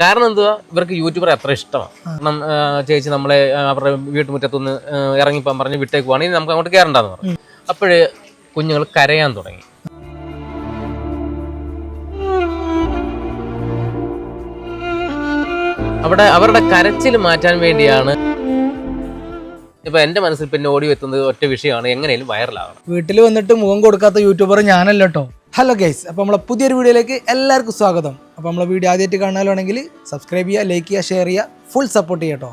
കാരണം എന്തുവാ? ഇവർക്ക് യൂട്യൂബർ എത്ര ഇഷ്ടമാണ്. കാരണം ചേച്ചി നമ്മളെ അവരുടെ വീട്ടുമുറ്റത്തുനിന്ന് ഇറങ്ങിപ്പോകാൻ പറഞ്ഞ് വിട്ടേക്കുവാണെങ്കിൽ നമുക്ക് അങ്ങോട്ട് കയറണ്ടെന്ന് പറഞ്ഞു. അപ്പോഴേ കുഞ്ഞുങ്ങൾ കരയാൻ തുടങ്ങി. അവിടെ അവരുടെ കരച്ചിൽ മാറ്റാൻ വേണ്ടിയാണ് ഇപ്പൊ എന്റെ മനസ്സിൽ പിന്നെ ഓടി എത്തുന്നത് ഒറ്റ വിഷയമാണ്. എങ്ങനെയും വൈറലാകണം വീട്ടിൽ വന്നിട്ട് മുഖം കൊടുക്കാത്ത യൂട്യൂബർ ഞാനല്ല കേട്ടോ ഹലോ ഗൈസ് അപ്പോൾ നമ്മളെ പുതിയൊരു വീഡിയോയിലേക്ക് എല്ലാവർക്കും സ്വാഗതം. അപ്പോൾ നമ്മളെ വീഡിയോ ആദ്യമായിട്ട് കാണാനാണെങ്കിൽ സബ്സ്ക്രൈബ് ചെയ്യുക ലൈക്ക് ചെയ്യുക ഷെയർ ചെയ്യുക ഫുൾ സപ്പോർട്ട് ചെയ്യുക കേട്ടോ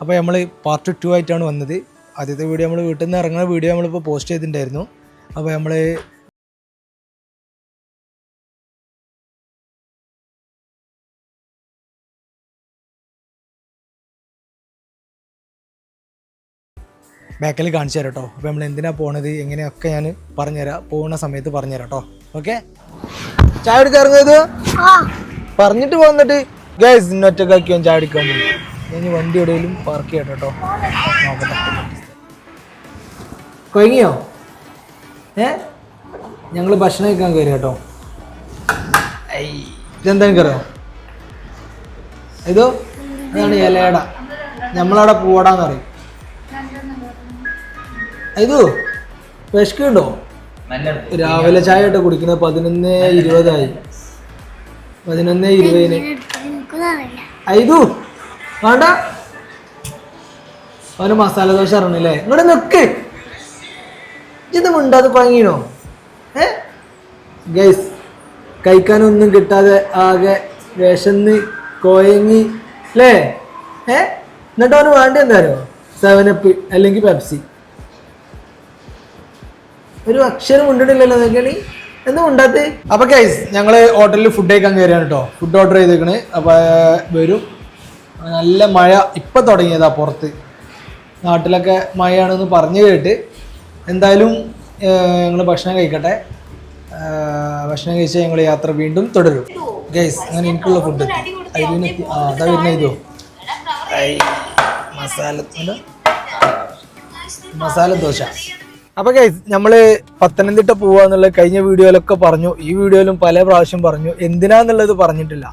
അപ്പോൾ നമ്മൾ പാർട്ട് ടു ആയിട്ടാണ് വന്നത്. ആദ്യത്തെ വീഡിയോ നമ്മൾ വീട്ടിൽ നിന്ന് ഇറങ്ങുന്ന വീഡിയോ നമ്മളിപ്പോൾ പോസ്റ്റ് ചെയ്തിട്ടുണ്ടായിരുന്നു. അപ്പോൾ നമ്മൾ ബാക്കിൽ കാണിച്ചു തരാം കേട്ടോ. അപ്പോൾ നമ്മൾ എന്തിനാ പോണത് എങ്ങനെയൊക്കെ ഞാൻ പറഞ്ഞുതരാം. പോകുന്ന സമയത്ത് പറഞ്ഞുതരാം കേട്ടോ. ഓക്കെ ചായ എടുക്കാൻ ഇറങ്ങിയത് പറഞ്ഞിട്ട് പോന്നിട്ട് ഗൈസ് ഇന്നൊറ്റക്കാക്കിയോ ചായ എടുക്കാൻ പോകും ഞാൻ വണ്ടി എവിടെയെങ്കിലും പാർക്ക് ചെയ്യട്ടെ കേട്ടോ. നോക്കട്ടെ. കൊയങ്ങിയോ? ഏ? ഞങ്ങൾ ഭക്ഷണം കഴിക്കാൻ കയറി കേട്ടോ. ഇതെന്താ എനിക്കറിയോ? ഇതോ? അതാണ് ഇലയട. നമ്മളവിടെ പൂവടാന്ന് പറയും. ഇതോ വിശക്കുണ്ടോ രാവിലെ ചായ ഇട്ട് കുടിക്കുന്നത് പതിനൊന്ന് ഇരുപതായി. പതിനൊന്ന് ഇരുപതിന്. ഐതു വേണ്ട. അവന് മസാല ദോശ അറിഞ്ഞില്ലേ ഇങ്ങോട്ട് നിക്ക്. ഇത് മിണ്ടാതെ പങ്ങിനോ ഏ? ഗൈസ് കഴിക്കാനൊന്നും കിട്ടാതെ ആകെ വിശന്ന് കോയങ്ങി അല്ലേ ഏ? എന്നിട്ട് അവന് വേണ്ട എന്തായാലും സെവനപ്പ് അല്ലെങ്കിൽ പെപ്സി ഒരു അക്ഷരം ഉണ്ടിട്ടില്ലല്ലോ നിങ്ങളി എന്നും ഉണ്ടാത്ത് അപ്പൊ കൈസ് ഞങ്ങൾ ഹോട്ടലിൽ ഫുഡ് കഴിക്കാൻ കയറിയാണ് കേട്ടോ ഫുഡ് ഓർഡർ ചെയ്തേക്കണ്. അപ്പൊ വരും. നല്ല മഴ ഇപ്പൊ തുടങ്ങിയതാ പുറത്ത്. നാട്ടിലൊക്കെ മഴയാണെന്ന് പറഞ്ഞു കേട്ട്. എന്തായാലും ഞങ്ങൾ ഭക്ഷണം കഴിക്കട്ടെ. ഭക്ഷണം കഴിച്ച് ഞങ്ങൾ യാത്ര വീണ്ടും തുടരും. ഗൈസ് അങ്ങനെ എനിക്കുള്ള ഫുഡ് അതിനെത്തി ആ അതാ വരുന്ന ഇതോ. മസാല മസാല ദോശ. അപ്പൊ ഗൈസ് നമ്മൾ പത്തനംതിട്ട പോവാന്നുള്ളത് കഴിഞ്ഞ വീഡിയോയിലൊക്കെ പറഞ്ഞു. ഈ വീഡിയോയിലും പല പ്രാവശ്യം പറഞ്ഞു. എന്തിനാന്നുള്ളത് പറഞ്ഞിട്ടില്ല.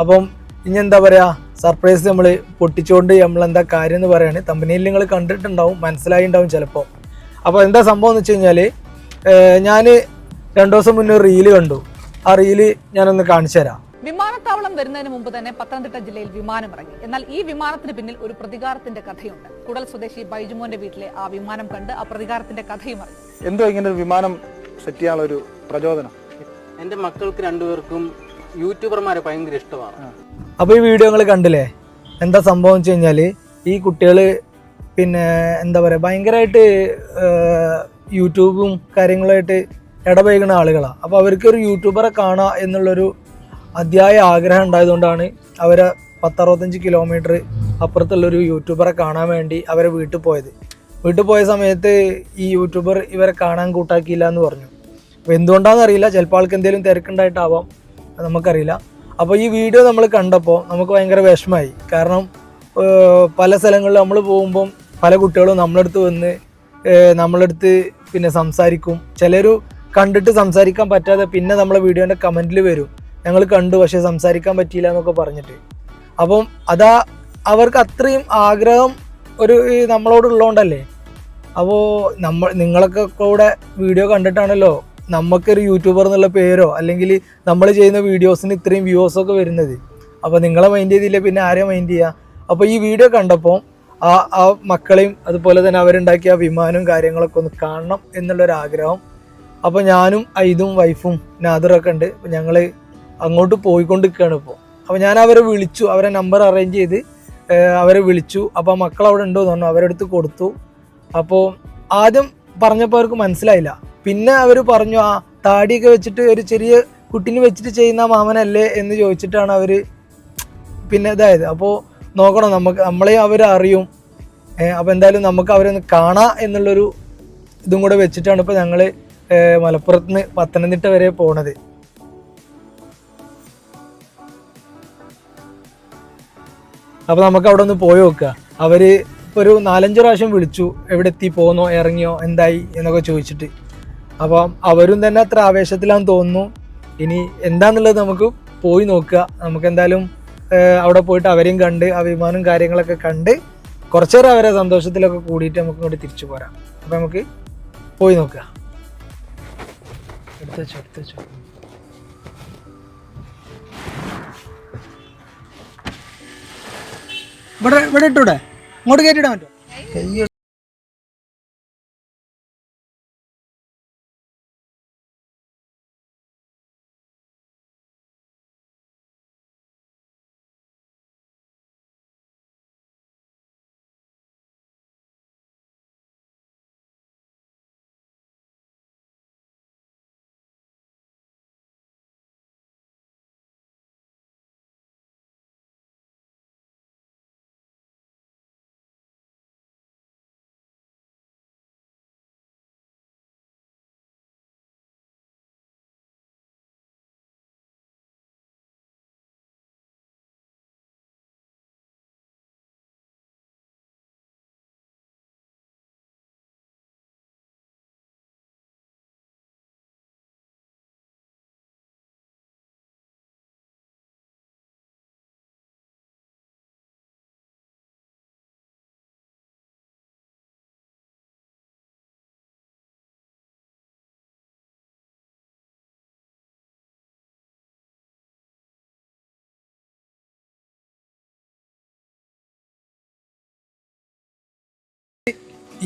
അപ്പം ഇനി എന്താ പറയാ? സർപ്രൈസ് നമ്മൾ പൊട്ടിച്ചുകൊണ്ട് നമ്മൾ എന്താ കാര്യം എന്ന് പറയാണ്. തമ്പനിയിൽ നിങ്ങൾ കണ്ടിട്ടുണ്ടാവും മനസ്സിലായി ഉണ്ടാവും ചിലപ്പോൾ അപ്പോൾ എന്താ സംഭവം എന്ന് വെച്ച് കഴിഞ്ഞാൽ ഞാൻ രണ്ടു ദിവസം മുന്നേ റീൽ കണ്ടു. ആ റീൽ ഞാനൊന്ന് കാണിച്ചു തരാം വിമാനത്താവളം വരുന്നതിന് മുമ്പ് തന്നെ പത്തനംതിട്ട ജില്ലയിൽ വിമാനം ഇറങ്ങി. എന്നാൽ ഈ വിമാനത്തിന് പിന്നിൽ ഒരു പ്രതികാരത്തിന്റെ കഥയുണ്ട്. കുടൽ സ്വദേശി ബൈജുമോന്റെ വീട്ടിലെ ആ വിമാനം കണ്ട് ആ പ്രതികാരത്തിന്റെ കഥയും അറിഞ്ഞു. എന്തോ ഇങ്ങനെ ഒരു വിമാനം സെറ്റ് ചെയ്യാനുള്ള ഒരു പ്രചോദനം? എന്റെ മക്കൾക്ക് രണ്ടുപേർക്കും യൂട്യൂബർമാരെ ഭയങ്കര ഇഷ്ടമാണ്. അപ്പൊ ഈ വീഡിയോ നിങ്ങൾ കണ്ടില്ലേ? എന്താ സംഭവം വെച്ച് കഴിഞ്ഞാൽ ഈ കുട്ടികൾ പിന്നെ എന്താ പറയുക ഭയങ്കരമായിട്ട് യൂട്യൂബും കാര്യങ്ങളുമായിട്ട് ഇടപഴകുന്ന ആളുകളാണ് അപ്പോൾ അവർക്ക് ഒരു യൂട്യൂബറെ കാണുക എന്നുള്ളൊരു അതിയായ ആഗ്രഹം ഉണ്ടായതുകൊണ്ടാണ് അവരെ പത്തറുപത്തഞ്ച് കിലോമീറ്റർ അപ്പുറത്തുള്ളൊരു യൂട്യൂബറെ കാണാൻ വേണ്ടി അവരെ വീട്ടിൽ പോയത്. വീട്ടിൽ പോയ സമയത്ത് ഈ യൂട്യൂബർ ഇവരെ കാണാൻ കൂട്ടാക്കിയില്ല എന്ന് പറഞ്ഞു. അപ്പോൾ എന്തുകൊണ്ടാണെന്ന് അറിയില്ല. ചിലപ്പോൾ ആൾക്ക് എന്തെങ്കിലും തിരക്കുണ്ടായിട്ടാവാം. നമുക്കറിയില്ല. അപ്പോൾ ഈ വീഡിയോ നമ്മൾ കണ്ടപ്പോൾ നമുക്ക് ഭയങ്കര വിഷമമായി. കാരണം പല സ്ഥലങ്ങളിൽ നമ്മൾ പോകുമ്പം പല കുട്ടികളും നമ്മളടുത്ത് വന്ന് നമ്മളടുത്ത് പിന്നെ സംസാരിക്കും. ചിലർ കണ്ടിട്ട് സംസാരിക്കാൻ പറ്റാതെ പിന്നെ നമ്മളെ വീഡിയോന്റെ കമന്റിൽ വരും. ഞങ്ങൾ കണ്ടു പക്ഷെ സംസാരിക്കാൻ പറ്റിയില്ല എന്നൊക്കെ പറഞ്ഞിട്ട്. അപ്പം അതാ അവർക്ക് അത്രയും ആഗ്രഹം ഒരു നമ്മളോട് നമ്മളോടുള്ളതുകൊണ്ടല്ലേ അപ്പോൾ നമ്മൾ നിങ്ങളൊക്കെ കൂടെ വീഡിയോ കണ്ടിട്ടാണല്ലോ നമുക്കൊരു യൂട്യൂബർ എന്നുള്ള പേരോ അല്ലെങ്കിൽ നമ്മൾ ചെയ്യുന്ന വീഡിയോസിന് ഇത്രയും വ്യൂസൊക്കെ വരുന്നത്. അപ്പോൾ നിങ്ങളെ മൈൻഡ് ചെയ്തില്ല? പിന്നെ ആരെ മൈൻഡ് ചെയ്യുക അപ്പോൾ ഈ വീഡിയോ കണ്ടപ്പോൾ ആ ആ മക്കളെയും അതുപോലെ തന്നെ അവരുണ്ടാക്കിയ വിമാനവും കാര്യങ്ങളൊക്കെ ഒന്ന് കാണണം എന്നുള്ളൊരാഗ്രഹം. അപ്പോൾ ഞാനും ഐദും വൈഫും നാദറൊക്കെ ഉണ്ട്. ഞങ്ങൾ അങ്ങോട്ട് പോയിക്കൊണ്ടിരിക്കുകയാണ് ഇപ്പോൾ അപ്പോൾ ഞാൻ അവരെ വിളിച്ചു അവരെ നമ്പർ അറേഞ്ച് ചെയ്ത് അവരെ വിളിച്ചു. അപ്പോൾ മക്കൾ അവിടെ ഉണ്ടോ എന്ന് പറഞ്ഞു അവരെടുത്ത് കൊടുത്തു. അപ്പോൾ ആദ്യം പറഞ്ഞപ്പോൾ അവർക്ക് മനസ്സിലായില്ല. പിന്നെ അവർ പറഞ്ഞു ആ താടിയൊക്കെ വെച്ചിട്ട് ഒരു ചെറിയ കുട്ടീനെ വെച്ചിട്ട് ചെയ്യുന്ന മാമനല്ലേ? എന്ന് ചോദിച്ചിട്ടാണ് അവർ പിന്നെ ഇതായത്. അപ്പോൾ നോക്കണം നമുക്ക് നമ്മളെ അവർ അറിയും അപ്പോൾ എന്തായാലും നമുക്ക് അവരെ ഒന്ന് കാണാം എന്നുള്ളൊരു ഇതും കൂടെ വെച്ചിട്ടാണ് ഇപ്പോൾ ഞങ്ങൾ മലപ്പുറത്ത് നിന്ന് പത്തനംതിട്ട വരെ പോണത്. അപ്പോൾ നമുക്ക് അവിടെ ഒന്ന് പോയി നോക്കുക. അവർ ഒരു നാലഞ്ച് പ്രാവശ്യം വിളിച്ചു എവിടെ എത്തി പോന്നോ? ഇറങ്ങിയോ? എന്തായി? എന്നൊക്കെ ചോദിച്ചിട്ട്. അപ്പം അവരും തന്നെ അത്ര ആവേശത്തിലാന്ന് തോന്നുന്നു. ഇനി എന്താന്നുള്ളത് നമുക്ക് പോയി നോക്കുക. നമുക്ക് എന്തായാലും അവിടെ പോയിട്ട് അവരെയും കണ്ട് ആ വിമാനം കാര്യങ്ങളൊക്കെ കണ്ട് കുറച്ചേരം അവരെ സന്തോഷത്തിലൊക്കെ കൂടിയിട്ട് നമുക്ക് ഇങ്ങോട്ട് തിരിച്ചു പോരാം. അപ്പൊ നമുക്ക് പോയി നോക്കുക. എടുത്തു എടുത്ത് ഇവിടെ ഇവിടെ ഇട്ടൂടെ? ഇങ്ങോട്ട് കയറ്റിടാൻ പറ്റുമോ?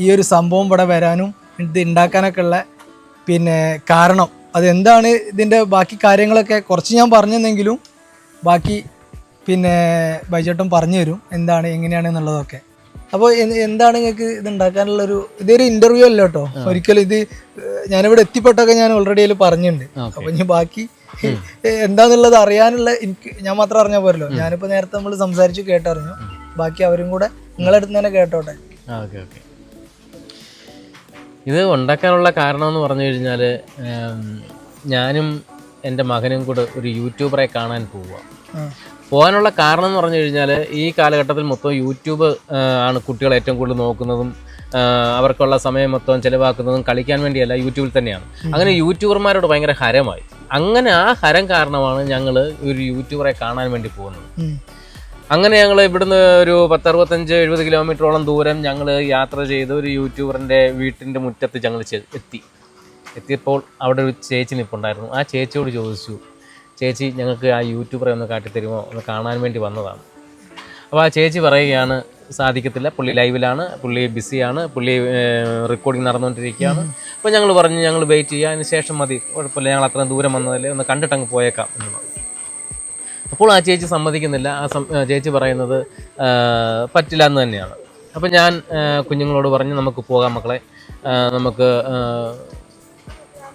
ഈ ഒരു സംഭവം ഇവിടെ വരാനും ഇത് ഉണ്ടാക്കാനൊക്കെ ഉള്ള പിന്നെ കാരണം. അതെന്താണ് ഇതിന്റെ ബാക്കി കാര്യങ്ങളൊക്കെ? കുറച്ച് ഞാൻ പറഞ്ഞെന്നെങ്കിലും ബാക്കി പിന്നെ ബൈജേട്ടൻ പറഞ്ഞു തരും എന്താണ് എങ്ങനെയാണ് എന്നുള്ളതൊക്കെ. അപ്പോൾ എന്താണ് നിങ്ങൾക്ക് ഇത് ഉണ്ടാക്കാനുള്ളൊരു ഇതൊരു ഇന്റർവ്യൂ അല്ല കേട്ടോ. ഒരിക്കലും ഇത് ഞാനിവിടെ എത്തിപ്പെട്ടൊക്കെ ഞാൻ ഓൾറെഡി അതിൽ പറഞ്ഞിട്ടുണ്ട് അപ്പോൾ ഇനി ബാക്കി എന്താന്നുള്ളത് അറിയാനുള്ള എനിക്ക് ഞാൻ മാത്രം അറിഞ്ഞാൽ പോരല്ലോ. ഞാനിപ്പോൾ നേരത്തെ നമ്മൾ സംസാരിച്ച് കേട്ടറിഞ്ഞു. ബാക്കി അവരും കൂടെ നിങ്ങളെടുത്ത് തന്നെ കേട്ടോട്ടെ. Okay okay. ഇത് ഉണ്ടാക്കാനുള്ള കാരണം എന്ന് പറഞ്ഞു കഴിഞ്ഞാൽ ഞാനും എന്റെ മകനും കൂടെ ഒരു യൂട്യൂബറെ കാണാൻ പോവുക. പോകാനുള്ള കാരണം എന്ന് പറഞ്ഞു കഴിഞ്ഞാൽ ഈ കാലഘട്ടത്തിൽ മൊത്തം യൂട്യൂബ് ആണ് കുട്ടികൾ ഏറ്റവും കൂടുതൽ നോക്കുന്നതും അവർക്കുള്ള സമയം മൊത്തം ചിലവാക്കുന്നതും കളിക്കാൻ വേണ്ടിയല്ല യൂട്യൂബിൽ തന്നെയാണ്. അങ്ങനെ യൂട്യൂബർമാരോട് ഭയങ്കര ഹരമായി. അങ്ങനെ ആ ഹരം കാരണമാണ് ഞങ്ങൾ ഒരു യൂട്യൂബറെ കാണാൻ വേണ്ടി പോകുന്നത്. അങ്ങനെ ഞങ്ങൾ ഇവിടുന്ന് ഒരു പത്തറുപത്തഞ്ച് എഴുപത് കിലോമീറ്ററോളം ദൂരം ഞങ്ങൾ യാത്ര ചെയ്ത് ഒരു യൂട്യൂബറിന്റെ വീട്ടിന്റെ മുറ്റത്ത് ഞങ്ങൾ എത്തി. എത്തിയപ്പോൾ അവിടെ ഒരു ചേച്ചി നിൽപ്പുണ്ടായിരുന്നു ആ ചേച്ചിയോട് ചോദിച്ചു ചേച്ചി ഞങ്ങൾക്ക് ആ യൂട്യൂബറെ ഒന്ന് കാട്ടിത്തരുമോ ഒന്ന് കാണാൻ വേണ്ടി വന്നതാണ്. അപ്പോൾ ആ ചേച്ചി പറയുകയാണ് സാധിക്കത്തില്ല പുള്ളി ലൈവിലാണ് പുള്ളി ബിസിയാണ് പുള്ളി റെക്കോർഡിങ് നടന്നുകൊണ്ടിരിക്കുകയാണ്. അപ്പോൾ ഞങ്ങൾ പറഞ്ഞു ഞങ്ങൾ വെയിറ്റ് ചെയ്യുക അതിന് ശേഷം മതി കുഴപ്പമില്ല ഞങ്ങൾ അത്രയും ദൂരം വന്നതല്ലേ ഒന്ന് കണ്ടിട്ടങ്ങ് പോയേക്കാം. എന്ന് പറഞ്ഞു അപ്പോൾ ആ ചേച്ചി സമ്മതിക്കുന്നില്ല. ആ ചേച്ചി പറയുന്നത് പറ്റില്ല എന്ന് തന്നെയാണ്. അപ്പം ഞാൻ കുഞ്ഞുങ്ങളോട് പറഞ്ഞ് നമുക്ക് പോകാം മക്കളെ. നമുക്ക്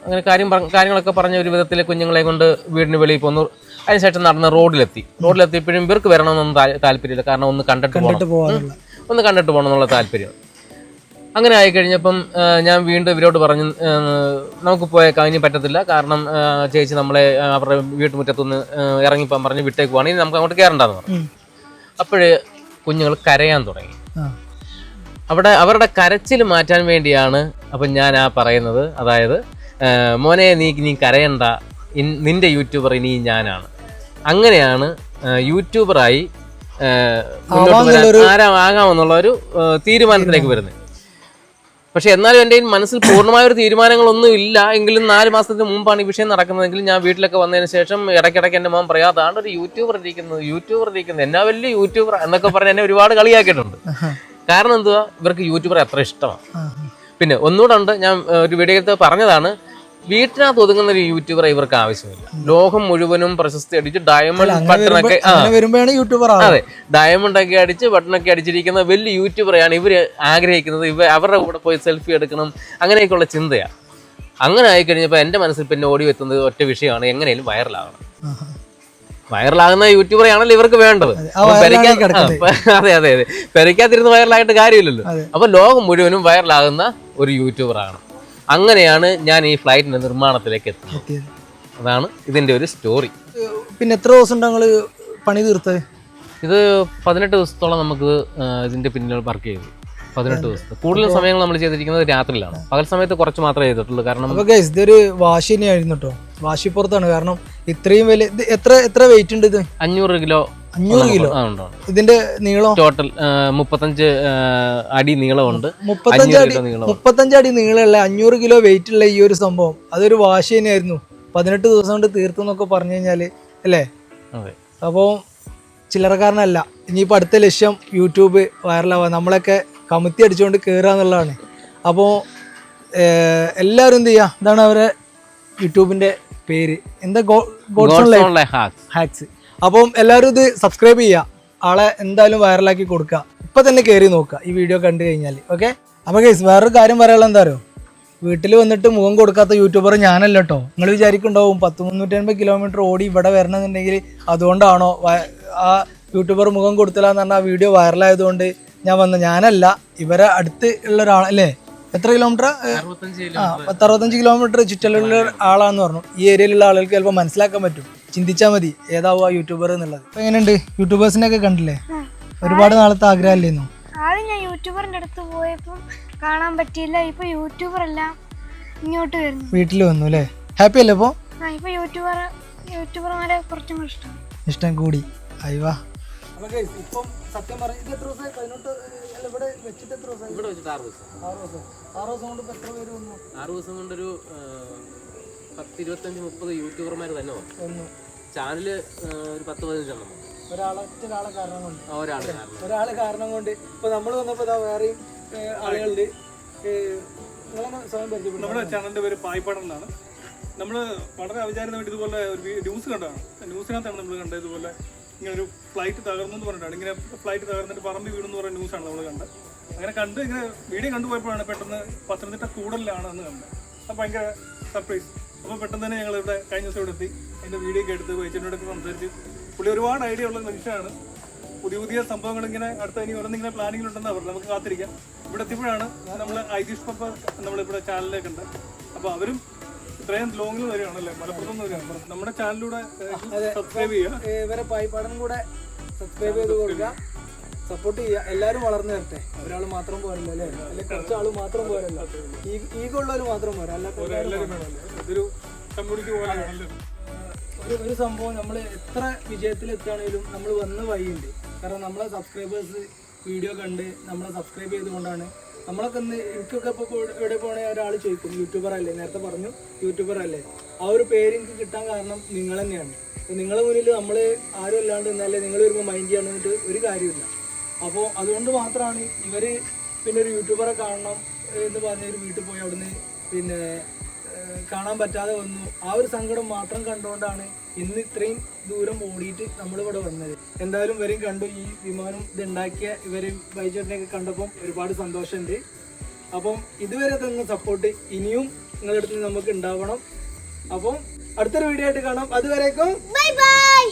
അങ്ങനെ കാര്യം പറ- കാര്യങ്ങളൊക്കെ പറഞ്ഞ ഒരു വിധത്തിൽ കുഞ്ഞുങ്ങളെ കൊണ്ട് വീടിന് വെളിയിൽ പോന്നു. അതിനുശേഷം നടന്ന് റോഡിലെത്തി. റോഡിലെത്തിയപ്പോഴും ഇവർക്ക് വരണമെന്നൊന്നും താല്പര്യമില്ല. കാരണം ഒന്ന് കണ്ടിട്ട് കണ്ടിട്ട് പോകണം. ഒന്ന് കണ്ടിട്ട് പോകണം എന്നുള്ള താല്പര്യം. അങ്ങനെ ആയി കഴിഞ്ഞപ്പം ഞാൻ വീണ്ടും ഇവരോട് പറഞ്ഞു നമുക്ക് പോയ ഇനി പറ്റത്തില്ല. കാരണം ചേച്ചി നമ്മളെ അവരുടെ വീട്ടുമുറ്റത്തുനിന്ന് ഇറങ്ങിപ്പോകാൻ പറഞ്ഞ് വിട്ടേക്കുവാണ്. ഇനി നമുക്ക് അങ്ങോട്ട് കയറണ്ടെന്ന് പറഞ്ഞു. അപ്പോഴ് കുഞ്ഞുങ്ങൾ കരയാൻ തുടങ്ങി. അവിടെ അവരുടെ കരച്ചിൽ മാറ്റാൻ വേണ്ടിയാണ് അപ്പം ഞാൻ ആ പറയുന്നത്. അതായത് മോനെ നീ നീ കരയണ്ട. നിന്റെ യൂട്യൂബർ ഇനി ഞാനാണ്. അങ്ങനെയാണ് യൂട്യൂബറായി മുന്നോട്ട് വരാൻ ആരാ ആകാമെന്നുള്ള ഒരു തീരുമാനത്തിലേക്ക് വരുന്നത്. പക്ഷെ എന്നാലും എന്റെ മനസ്സിൽ പൂർണമായ ഒരു തീരുമാനങ്ങളൊന്നും ഇല്ല. എങ്കിലും നാല് മാസത്തിന് മുമ്പാണ് ഈ വിഷയം നടക്കുന്നതെങ്കിൽ ഞാൻ വീട്ടിലൊക്കെ വന്നതിന് ശേഷം ഇടയ്ക്കിടയ്ക്ക് എന്റെ മോൻ പറയാം അതാണ് ഒരു യൂട്യൂബർ ഇരിക്കുന്നത് യൂട്യൂബർ ഇരിക്കുന്നത് എന്നാ വലിയ യൂട്യൂബർ എന്നൊക്കെ പറഞ്ഞ് എന്നെ ഒരുപാട് കളിയാക്കിയിട്ടുണ്ട്. കാരണം എന്തുവാ? ഇവർക്ക് യൂട്യൂബർ അത്ര ഇഷ്ടമാണ്. പിന്നെ ഒന്നുകൂടെ ഉണ്ട്. ഞാൻ ഒരു വീഡിയോ പറഞ്ഞതാണ്. വീട്ടിനകത്ത് ഒതുങ്ങുന്ന ഒരു യൂട്യൂബർ ഇവർക്ക് ആവശ്യമില്ല. ലോകം മുഴുവനും പ്രശസ്തി അടിച്ച് ഡയമണ്ട് ബട്ടണൊക്കെ വരുമ്പോഴാണ് യൂട്യൂബർ അതെ ഡയമണ്ട് ഒക്കെ അടിച്ച് ബട്ടണൊക്കെ അടിച്ചിരിക്കുന്ന വലിയ യൂട്യൂബറെയാണ് ഇവർ ആഗ്രഹിക്കുന്നത്. ഇവ അവരുടെ കൂടെ പോയി സെൽഫി എടുക്കണം അങ്ങനെയൊക്കെയുള്ള ചിന്തയാണ്. അങ്ങനെ ആയിക്കഴിഞ്ഞപ്പോൾ എന്റെ മനസ്സിൽ പിന്നെ ഓടി എത്തുന്നത് ഒറ്റ വിഷയമാണ്. എങ്ങനെയും വൈറലാകണം. വൈറലാകുന്ന യൂട്യൂബറെ ആണല്ലോ ഇവർക്ക് വേണ്ടത്. അതെ അതെ അതെ പെരയ്ക്കാതിരുന്ന് വൈറലായിട്ട് കാര്യമില്ലല്ലോ. അപ്പൊ ലോകം മുഴുവനും വൈറലാകുന്ന ഒരു യൂട്യൂബറാണ് അങ്ങനെയാണ് ഞാൻ ഈ ഫ്ലൈറ്റിന്റെ നിർമ്മാണത്തിലേക്ക് എത്തുന്നത്. എത്തിയത്. അതാണ് ഇതിന്റെ ഒരു സ്റ്റോറി. പിന്നെ എത്ര ദിവസം ഞങ്ങൾ പണി തീർത്തത് ഇത് പതിനെട്ട് ദിവസത്തോളം നമുക്ക് ഇതിന്റെ പിന്നിൽ വർക്ക് ചെയ്തു. പതിനെട്ട് ദിവസത്തെ. കൂടുതൽ സമയങ്ങൾ നമ്മൾ ചെയ്തിരിക്കുന്നത് രാത്രിയിലാണ്. പകൽ സമയത്ത് കുറച്ച് മാത്രമേ ചെയ്തിട്ടുള്ളൂ. കാരണം ഇതൊരു വാശി തന്നെയായിരുന്നു കേട്ടോ വാശിപ്പുറത്താണ്. കാരണം ഇത്രയും വലിയ എത്ര എത്ര വെയിറ്റ് ഉണ്ട് ഇത്? അഞ്ഞൂറ് കിലോ അഞ്ഞൂറ് കിലോ. ഇതിന്റെ നീളം? ടോട്ടൽ മുപ്പത്തഞ്ച് അടി നീളമുണ്ട്. മുപ്പത്തഞ്ച് അടി മുപ്പത്തഞ്ച് അടി നീളമുള്ള അഞ്ഞൂറ് കിലോ വെയിറ്റ് ഉള്ള ഈ ഒരു സംഭവം അതൊരു വാശി തന്നെയായിരുന്നു. പതിനെട്ട് ദിവസം കൊണ്ട് തീർത്തു എന്നൊക്കെ പറഞ്ഞു കഴിഞ്ഞാൽ അല്ലേ? അപ്പോൾ ചില്ലറക്കാരനല്ല. ഇനിയിപ്പോൾ അടുത്ത ലക്ഷ്യം യൂട്യൂബ് വൈറലാവുക നമ്മളൊക്കെ കമുത്തി അടിച്ചുകൊണ്ട് കയറുക എന്നുള്ളതാണ്. അപ്പോൾ എല്ലാവരും എന്ത് ചെയ്യുക ഇതാണ് അവരെ യൂട്യൂബിന്റെ പേര്. എന്താ ഗോഡ്സ് ഹാക്സ് അപ്പം എല്ലാവരും ഇത് സബ്സ്ക്രൈബ് ചെയ്യുക. ആളെ എന്തായാലും വൈറലാക്കി കൊടുക്കുക. ഇപ്പം തന്നെ കയറി നോക്കുക ഈ വീഡിയോ കണ്ടു കഴിഞ്ഞാൽ ഓക്കെ അപ്പോൾ കേസ് വേറൊരു കാര്യം പറയാനുള്ള എന്താ അറിയോ? വീട്ടിൽ വന്നിട്ട് മുഖം കൊടുക്കാത്ത യൂട്യൂബർ ഞാനല്ല കേട്ടോ നിങ്ങൾ വിചാരിക്കുന്നുണ്ടാവും പത്ത് മുന്നൂറ്റൻപത് കിലോമീറ്റർ ഓടി ഇവിടെ വരണമെന്നുണ്ടെങ്കിൽ അതുകൊണ്ടാണോ ആ യൂട്യൂബർ മുഖം കൊടുത്തില്ല എന്ന് പറഞ്ഞാൽ ആ വീഡിയോ വൈറലായതുകൊണ്ട് ഞാൻ വന്ന ഞാനല്ല. ഇവരെ അടുത്ത് ഉള്ള ഒരാളല്ലേ എത്ര കിലോമീറ്റർ ആ പത്തറുപത്തഞ്ച് കിലോമീറ്റർ ചുറ്റലുള്ള ആളാന്ന് പറഞ്ഞു. ഈ ഏരിയയിലുള്ള ആളുകൾക്ക് ചിലപ്പോൾ മനസ്സിലാക്കാൻ പറ്റും. ചിന്തിച്ചാൽ മതി ഏതാവും ആ യൂട്യൂബർ എന്നുള്ളത്. ഇപ്പൊ എങ്ങനെയുണ്ട്? യൂട്യൂബേഴ്സിനെ ഒക്കെ കണ്ടില്ലേ ഒരുപാട് നാളത്തെ ആഗ്രഹമല്ലേന്നു? ആദ്യം ഞാൻ യൂട്യൂബറിന്റെ അടുത്ത് പോയപ്പോൾ കാണാൻ പറ്റിയില്ല. ഇപ്പൊ യൂട്യൂബർ എല്ലാം ഇങ്ങോട്ട് വരുന്നു. വീട്ടിൽ വന്നു അല്ലേ? ഹാപ്പി അല്ലേ ഇപ്പോ? ആ ഇപ്പൊ യൂട്യൂബർ യൂട്യൂബർമാരെ കുറച്ചും കൂടി ഇഷ്ടം. ഇഷ്ടം കൂടി. അയവാ ഇപ്പം സത്യം പറഞ്ഞ ഇത് എത്ര ദിവസമായി പതിനെട്ട് ഇവിടെ വെച്ചിട്ട് എത്ര ദിവസമായി ഇവിടെ വെച്ചിട്ട് ആറ് ദിവസം. ആറ് ദിവസം. ആറ് ദിവസം കൊണ്ട് എത്ര പേര് വന്നു? ആറ് ദിവസം കൊണ്ടൊരു ആ, പത്ത് ഇരുപത്തഞ്ച് മുപ്പത് യൂട്യൂബർമാർ തന്നെ വന്നു. ചാനൽ ഒരു പത്ത് പതിനഞ്ചെണ്ണം എണ്ണം ഒരാളെ ഒരാളെ കാരണം കൊണ്ട്. ഒരാൾ കാരണം ഒരാൾ കാരണം കൊണ്ട്. ഇപ്പൊ നമ്മൾ വന്നപ്പോ ഇതാ വേറെയും ആളുകളുണ്ട്. സ്വയം നമ്മുടെ ചാനലിന്റെ പേര് പായ്പാടൻ എന്നാണ് നമ്മൾ വളരെ അവിചാരിതമായിട്ട് ഇതുപോലെ ഒരു ന്യൂസ് കണ്ടതാണ്. ന്യൂസിനകത്താണ് നമ്മൾ കണ്ടത് ഇതുപോലെ ഇങ്ങനെ ഒരു ഫ്ലൈറ്റ് തകർന്നു എന്ന് പറഞ്ഞിട്ടാണ്. ഇങ്ങനെ ഫ്ലൈറ്റ് തകർന്നിട്ട് പറമ്പി വീണെന്ന് പറയുന്ന ന്യൂസാണ് നമ്മൾ കണ്ടത്. അങ്ങനെ കണ്ട് ഇങ്ങനെ വീഡിയോ കണ്ടുപോയപ്പോഴാണ് പെട്ടെന്ന് പത്തനംതിട്ട കൂടലിലാണ് എന്ന് കണ്ടത്. അപ്പം ഭയങ്കര സർപ്രൈസ് അപ്പോൾ പെട്ടെന്ന് തന്നെ ഞങ്ങൾ ഇവിടെ കഴിഞ്ഞ ദിവസം ഇവിടെ എത്തി. അതിന്റെ വീഡിയോ ഒക്കെ എടുത്ത് വൈച്ചനോടൊക്കെ സംസാരിച്ച്. പുള്ളി ഒരുപാട് ഐഡിയ ഉള്ള മനുഷ്യനാണ്. പുതിയ പുതിയ സംഭവങ്ങൾ ഇങ്ങനെ അടുത്ത ഇനി ഓരോന്നിങ്ങനെ പ്ലാനിങ്ങിലുണ്ടെന്ന് പറഞ്ഞു നമുക്ക് കാത്തിരിക്കാം. ഇവിടെ എത്തിയപ്പോഴാണ് നമ്മൾ ഐതിഷ് പപ്പ നമ്മളിവിടെ ചാനലിലേക്ക് ഉണ്ട്. അപ്പോൾ അവരും ഇത്രയും ലോങ്ങിൽ വരികയാണല്ലേ? മലപ്പുറത്ത് നിന്ന് വരികയാണ്. നമ്മുടെ ചാനലിലൂടെ സബ്സ്ക്രൈബ് ചെയ്യുക. ഇവരെ പായ്പാടനും കൂടെ സബ്സ്ക്രൈബ് ചെയ്ത് കൊടുക്കുക. സപ്പോർട്ട് ചെയ്യുക. എല്ലാവരും വളർന്നു വരട്ടെ. ഒരാൾ മാത്രം പോരല്ലോ അല്ലേ? അല്ലെ കുറച്ച് ആൾ മാത്രം പോരല്ലോ. ഈ ഈഗോ ഉള്ളവർ മാത്രം പോരാ. അല്ലാത്ത ഒരു ഒരു സംഭവം നമ്മൾ എത്ര വിജയത്തിൽ എത്തുകയാണെങ്കിലും നമ്മൾ വന്ന് വഴിയുണ്ട്. കാരണം നമ്മളെ സബ്സ്ക്രൈബേഴ്സ് വീഡിയോ കണ്ട് നമ്മളെ സബ്സ്ക്രൈബ് ചെയ്തുകൊണ്ടാണ്. നമ്മളൊക്കെ ഇന്ന് എനിക്കൊക്കെ ഇപ്പോൾ എവിടെ പോകണേ ഒരാൾ ചോദിക്കും. യൂട്യൂബർ അല്ലേ? നേരത്തെ പറഞ്ഞു. യൂട്യൂബർ അല്ലേ? ആ ഒരു പേര് എനിക്ക് കിട്ടാൻ കാരണം നിങ്ങൾ തന്നെയാണ് അപ്പോൾ നിങ്ങളെ മുന്നിൽ നമ്മൾ ആരും അല്ലാണ്ട് നിന്നാലേ നിങ്ങൾ വരുമ്പോൾ മൈൻഡ് ചെയ്യാന്നിട്ട് ഒരു കാര്യമില്ല അപ്പോൾ അതുകൊണ്ട് മാത്രമാണ് ഇവർ പിന്നെ ഒരു യൂട്യൂബറെ കാണണം എന്ന് പറഞ്ഞ ഒരു വീട്ടിൽ പോയി അവിടുന്ന് പിന്നെ കാണാൻ പറ്റാതെ വന്നു. ആ ഒരു സങ്കടം മാത്രം കണ്ടുകൊണ്ടാണ് ഇന്ന് ഇത്രയും ദൂരം ഓടിയിട്ട് നമ്മളിവിടെ വന്നത്. എന്തായാലും ഇവരെയും കണ്ടു. ഈ വിമാനം ഇത് ഉണ്ടാക്കിയ ഇവരെയും ബൈചേട്ടനെയൊക്കെ കണ്ടപ്പം ഒരുപാട് സന്തോഷമുണ്ട്. അപ്പം ഇതുവരെ തന്ന സപ്പോർട്ട് ഇനിയും നിങ്ങളുടെ അടുത്ത് നമുക്ക് ഉണ്ടാവണം. അപ്പം അടുത്തൊരു വീഡിയോ ആയിട്ട് കാണാം. അതുവരേക്കും ബൈ ബൈ!